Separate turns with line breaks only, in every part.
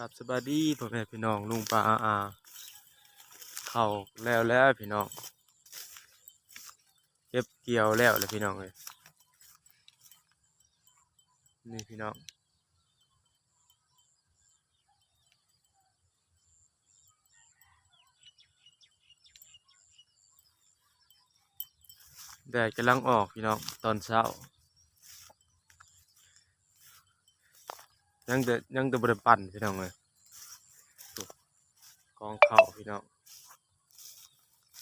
กับสบายดีพ่อแม่พี่น้องลุงป้าอาอาเข้าแล้วแล้วพี่น้องเก็บเกี่ยวแล้วเลยพี่น้องเลยนี่พี่น้องแดดกำลังออกพี่น้องตอนเช้า ยังเดยังเดบริปั่นพี่น้องเลยกองเข่าพี่น้อง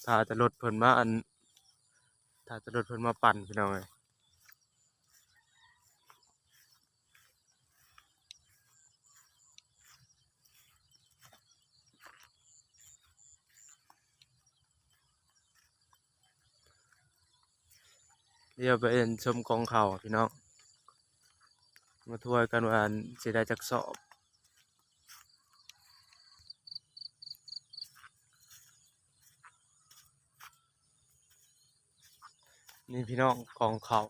ถ้าจะรถเพิ่นมาอันถ้าจะรถเพิ่นมาปั่นพี่น้องเลยเดี๋ยวไปเอ็นชมกองเข่าพี่น้อง มาทวร์กันว่าอันสิได้จักสอบนี่พี่น้องกองเขา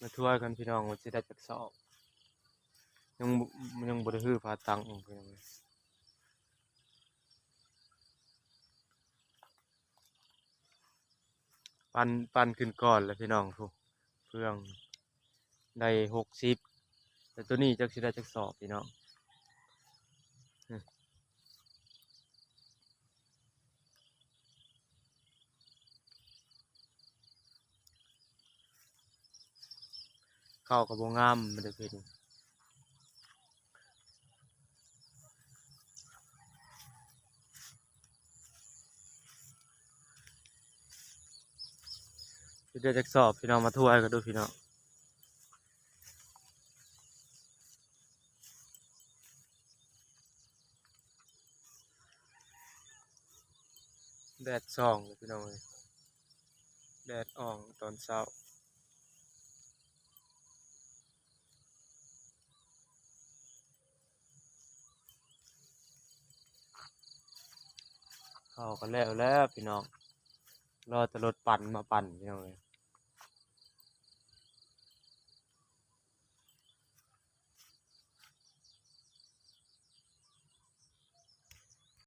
มาทัวร์กันพี่น้องว่าสิได้จักสอบ ยังยังบ่ได้ฮือพาตังค์พี่น้องปันปันขึ้นก่อนแล้วพี่น้องทุก เพื่อง ได้หกสิบแต่ตัวนี้จักสิได้จักสอบพี่น้องเข้ากับวงงามมันจะเป็น สิได้จักสอบพี่น้องมาทัวกันดูพี่น้องแดดส่องพี่น้องเลยแดดอ่องตอนเช้าเข้ากันแล้วแล้วพี่น้องรอแต่รถปั่นมาปั่นพี่น้องเลย